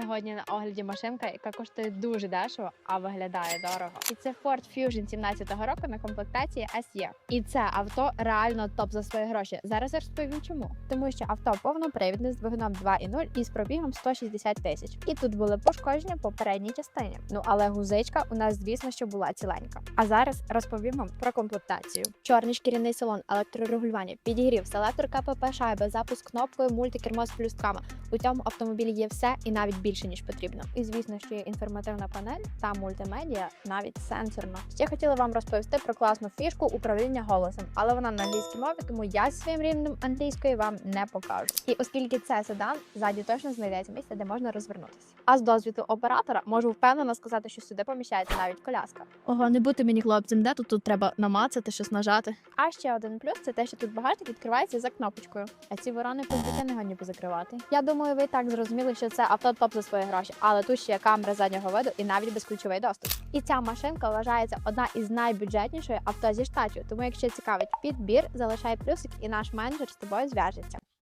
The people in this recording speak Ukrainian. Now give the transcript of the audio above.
Сьогодні на огляді машинка, яка коштує дуже дешево, а виглядає дорого. І це Ford Fusion 17-го року на комплектації SE. І це авто реально топ за свої гроші. Зараз я розповім чому. Тому що авто повнопривідне з двигуном 2.0 і з пробігом 160 тисяч. І тут були пошкодження по передній частині. Ну але гузичка у нас, звісно, що була ціленька. А зараз розповім вам про комплектацію. Чорний шкіряний салон, електрорегулювання, підігрів, селектор КПП шайби, запуск кнопкою, мультикермо з плюстками. У цьому автомобілі є все і навіть більше ніж потрібно. І звісно, що є інформативна панель та мультимедіа, навіть сенсорно. Ще хотіла вам розповісти про класну фішку управління голосом, але вона на англійській мові, тому я зі своїм рівнем англійської вам не покажу. І оскільки це седан, ззаді точно знайдеться місце, де можна розвернутися. А з досвіду оператора можу впевнено сказати, що сюди поміщається навіть коляска. Ого, не бути мені хлопцем, де тут, тут треба намацати, щось нажати. А ще один плюс це те, що тут багажник відкривається за кнопочкою. А ці ворони позбуття не годні позакривати. Я думаю, ви і так зрозуміли, що це авто топ за свої гроші, але тут ще є камера заднього виду і навіть безключовий доступ. І ця машинка вважається одна із найбюджетнішої авто зі штатів. Тому, якщо цікавить підбір, залишай плюсик, і наш менеджер з тобою зв'яжеться.